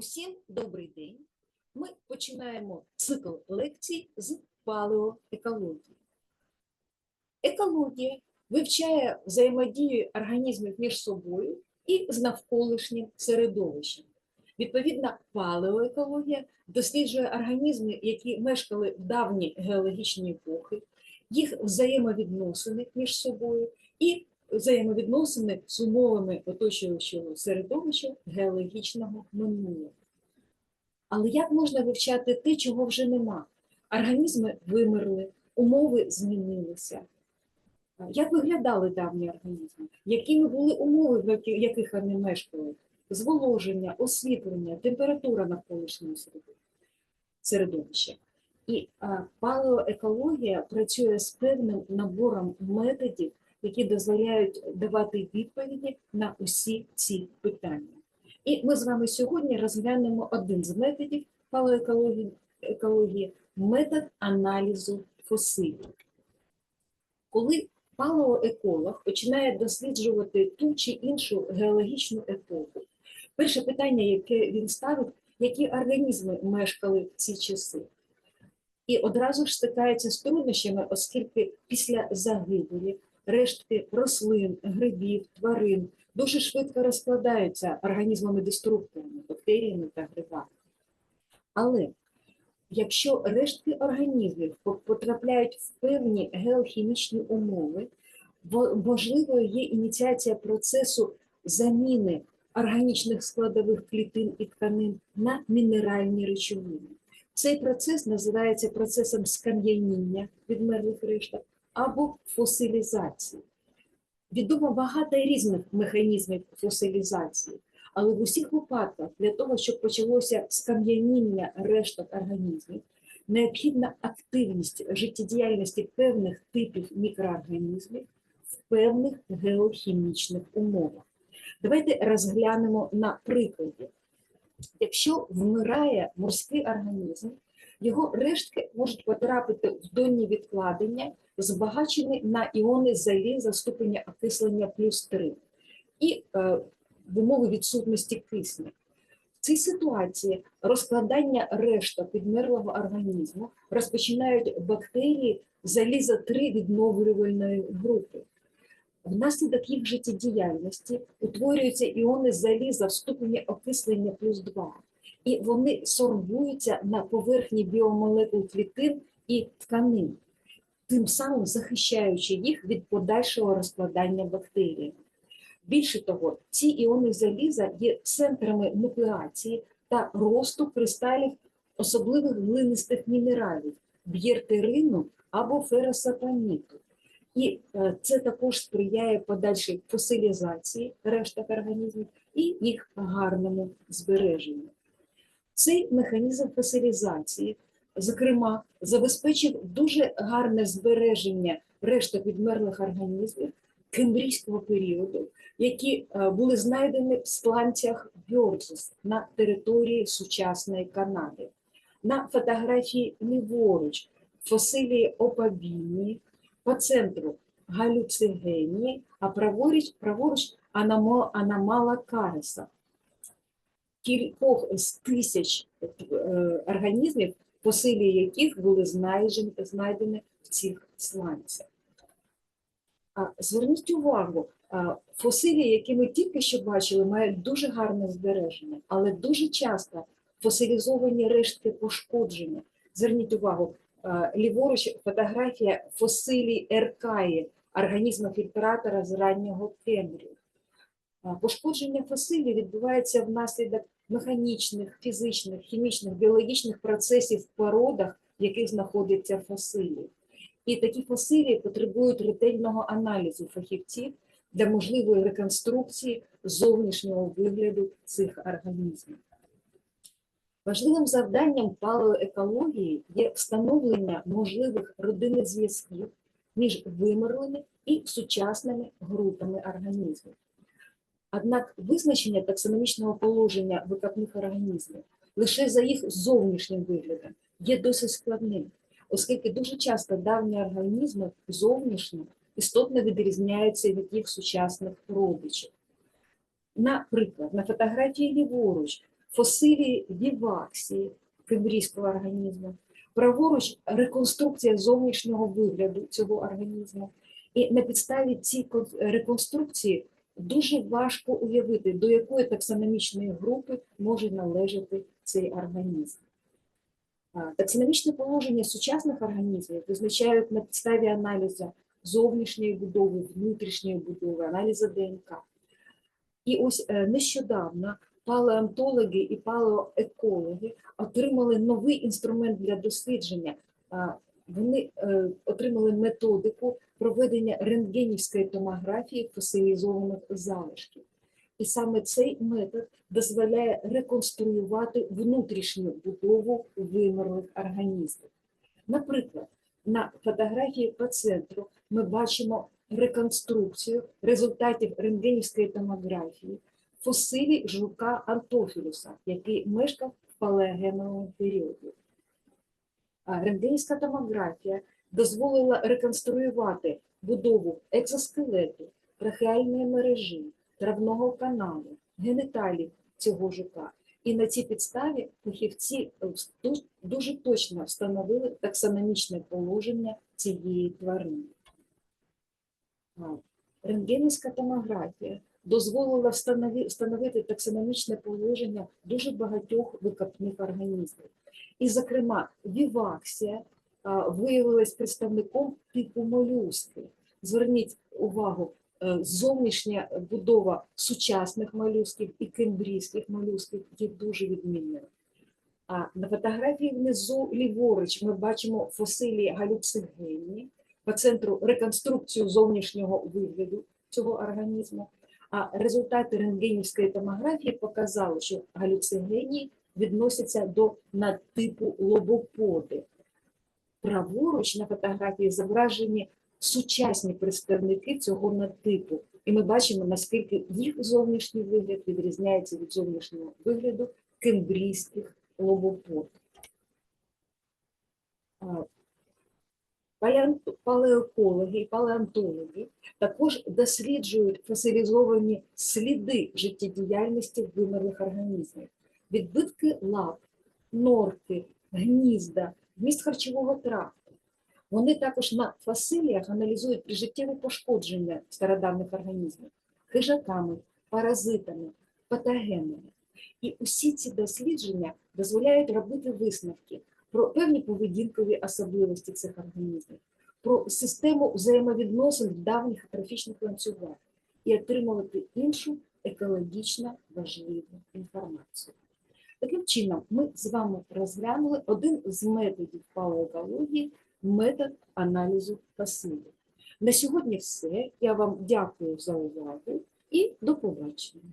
Усім добрий день. Ми починаємо цикл лекцій з палеоекології. Екологія вивчає взаємодію організмів між собою і з навколишнім середовищем. Відповідно, палеоекологія досліджує організми, які мешкали в давні геологічні епохи, їх взаємовідносини між собою і взаємовідносини з умовами оточуючого середовища геологічного минулого. Але як можна вивчати те, чого вже нема? Організми вимерли, умови змінилися. Як виглядали давні організми? Якими були умови, в яких вони мешкали? Зволоження, освітлення, температура навколишнього середовища-. І палеоекологія працює з певним набором методів, які дозволяють давати відповіді на усі ці питання. І ми з вами сьогодні розглянемо один з методів палеоекології екології – метод аналізу фосилів. Коли палеоеколог починає досліджувати ту чи іншу геологічну епоху, перше питання, яке він ставить, які організми мешкали в ці часи. І одразу ж стикається з труднощами, оскільки після загибелі рештки рослин, грибів, тварин дуже швидко розкладаються організмами-деструкторами, бактеріями та грибами. Але якщо рештки організмів потрапляють в певні геохімічні умови, во- можливою є ініціація процесу заміни органічних складових клітин і тканин на мінеральні речовини. Цей процес називається процесом скам'яніння відмерлих решток або фосилізації. Відомо багато різних механізмів фосилізації, але в усіх випадках для того, щоб почалося скам'яніння решток організмів, необхідна активність життєдіяльності певних типів мікроорганізмів в певних геохімічних умовах. Давайте розглянемо на прикладі. Якщо вмирає морський організм, його рештки можуть потрапити в донні відкладення, збагачені на іони заліза ступеня окислення плюс 3 і е, в умови відсутності кисню. В цій ситуації розкладання решток підмерлого організму розпочинають бактерії заліза 3 відновлювальної групи. Внаслідок їх життєдіяльності утворюються іони заліза в ступені окислення плюс 2, і вони сорбуються на поверхні біомолекул клітин і тканин, тим самим захищаючи їх від подальшого розкладання бактерій. Більше того, ці іони заліза є центрами нуклеації та росту кристалів особливих глинистих мінералів б'єртерину або феросапоніту. І е, це також сприяє подальшій фосилізації решток організмів і їх гарному збереженню. Цей механізм фосилізації, зокрема, забезпечив дуже гарне збереження решток відмерлих організмів кембрійського періоду, які е, були знайдені в сланцях Бьорджес на території сучасної Канади. На фотографії ліворуч фосилії опабінії, по центру галюцигенії, а праворуч, праворуч анамо, аномала кареса. Кількох з тисяч е, організмів, фосилії яких були знайдені, в цих сланцях. Зверніть увагу, фосилії, які ми тільки що бачили, мають дуже гарне збереження, але дуже часто фосилізовані рештки пошкодження. Зверніть увагу, ліворуч фотографія фосилій еркаї, організму фільтратора з раннього Кембрію. Пошкодження фосилій відбувається внаслідок механічних, фізичних, хімічних, біологічних процесів в породах, в яких знаходяться фосилії. І такі фосилії потребують ретельного аналізу фахівців для можливої реконструкції зовнішнього вигляду цих організмів. Важливим завданням палеоекології є встановлення можливих родинних зв'язків між вимерлими і сучасними групами організмів. Однак визначення таксономічного положення викопних організмів лише за їх зовнішнім виглядом є досить складним, оскільки дуже часто давні організми зовнішньо істотно відрізняються від їх сучасних родичів. Наприклад, на фотографії ліворуч фосилії віваксії кембрійського організму, праворуч реконструкція зовнішнього вигляду цього організму. І на підставі цієї реконструкції дуже важко уявити, до якої таксономічної групи може належати цей організм. Таксономічне положення сучасних організмів визначають на підставі аналізу зовнішньої будови, внутрішньої будови, аналізу ДНК. І ось е, нещодавно палеонтологи і палеоекологи отримали новий інструмент для дослідження. Вони е, отримали методику проведення рентгенівської томографії фосилізованих залишків. І саме цей метод дозволяє реконструювати внутрішню будову вимерлих організмів. Наприклад, на фотографії по центру ми бачимо реконструкцію результатів рентгенівської томографії фосилій жука антофілюса, який мешкав в палеогеновому періоді. Рентгенівська томографія дозволила реконструювати будову екзоскелету, трахеальної мережі, травного каналу, геніталів цього жука. І на цій підставі фахівці е, дуже точно встановили таксономічне положення цієї тварини. Рентгенівська томографія дозволила встановити таксономічне положення дуже багатьох викопних організмів. І, зокрема, віваксія виявилась представником типу молюски. Зверніть увагу, е, зовнішня будова сучасних молюсків і кембрійських молюсків є дуже відмінною. А на фотографії внизу ліворуч ми бачимо фосилії галюцигенні, по центру реконструкцію зовнішнього вигляду цього організму. А результати рентгенівської томографії показали, що галюцигенії відносяться до надтипу лобоподи. Праворуч на фотографії зображені сучасні представники цього надтипу. І ми бачимо, наскільки їх зовнішній вигляд відрізняється від зовнішнього вигляду кембрійських лобопод. Палеокологи і палеонтологи також досліджують фосилізовані сліди життєдіяльності вимерлих організмів, відбитки лап, норки, гнізда, вміст харчового тракту. Вони також на фасиліях аналізують прижиттєві пошкодження стародавніх організмів хижаками, паразитами, патогенами. І усі ці дослідження дозволяють робити висновки про певні поведінкові особливості цих організмів, про систему взаємовідносин в давніх трофічних ланцюгах і отримувати іншу екологічно важливу інформацію. Таким чином, ми з вами розглянули один з методів палеокології метод аналізу фасилів. На сьогодні все. Я вам дякую за увагу і до побачення.